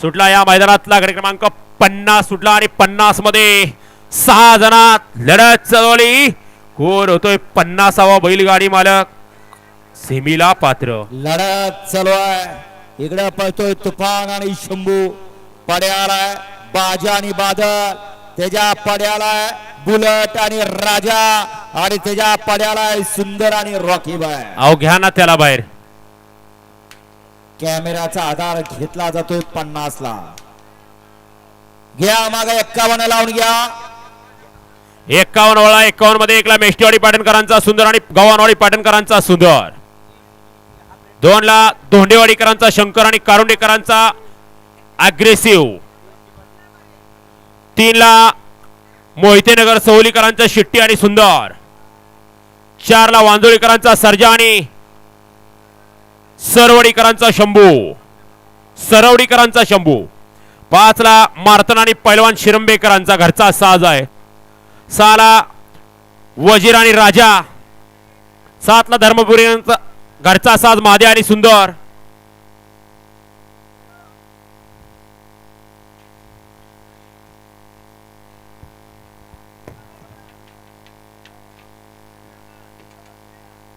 सुटला या मैदानातला गडी क्रमांक पन्नास सुटला आणि पन्नासमध्ये सहा जणात लढत चालवली. कोण होतोय पन्नासावा बैलगाडी मालक? सेमीला पात्र. लढत चालू आहे. इकडे पळतोय तुफान आणि शंभू. पड्याला बाजा आणि बादल. त्याच्या पड्याला बुलट आणि राजा. आणि त्याच्या पड्याला सुंदर आणि रॉकी बाय अहो घ्या ना त्याला बाहेर. कॅमेऱ्याचा आधार घेतला जातो पन्नास ला घ्या माग एक्कावन्न लावून घ्या. एक्कावन्न वळा एक्कावन्नमध्ये एकला मेष्टीवाडी पाटणकरांचा सुंदर आणि गव्हाणवाडी पाटणकरांचा सुंदर. दोन ला धोंडेवाडीकरांचा शंकर आणि कारुंडेकरांचा अग्रेसिव्ह तीन ला मोहितेनगर सवलीकरांचा शिट्टी आणि सुंदर. चार ला वांजोळीकरांचा सर्जा आणि सरवडीकरांचा शंभू. सरवडीकरांचा शंभू. पाचला मार्तन आणि पैलवान शिरंबेकरांचा घरचा साज आहे. सहाला वजीर आणि राजा. सातला धर्मपुरी घरचा साज महादे आणि सुंदर.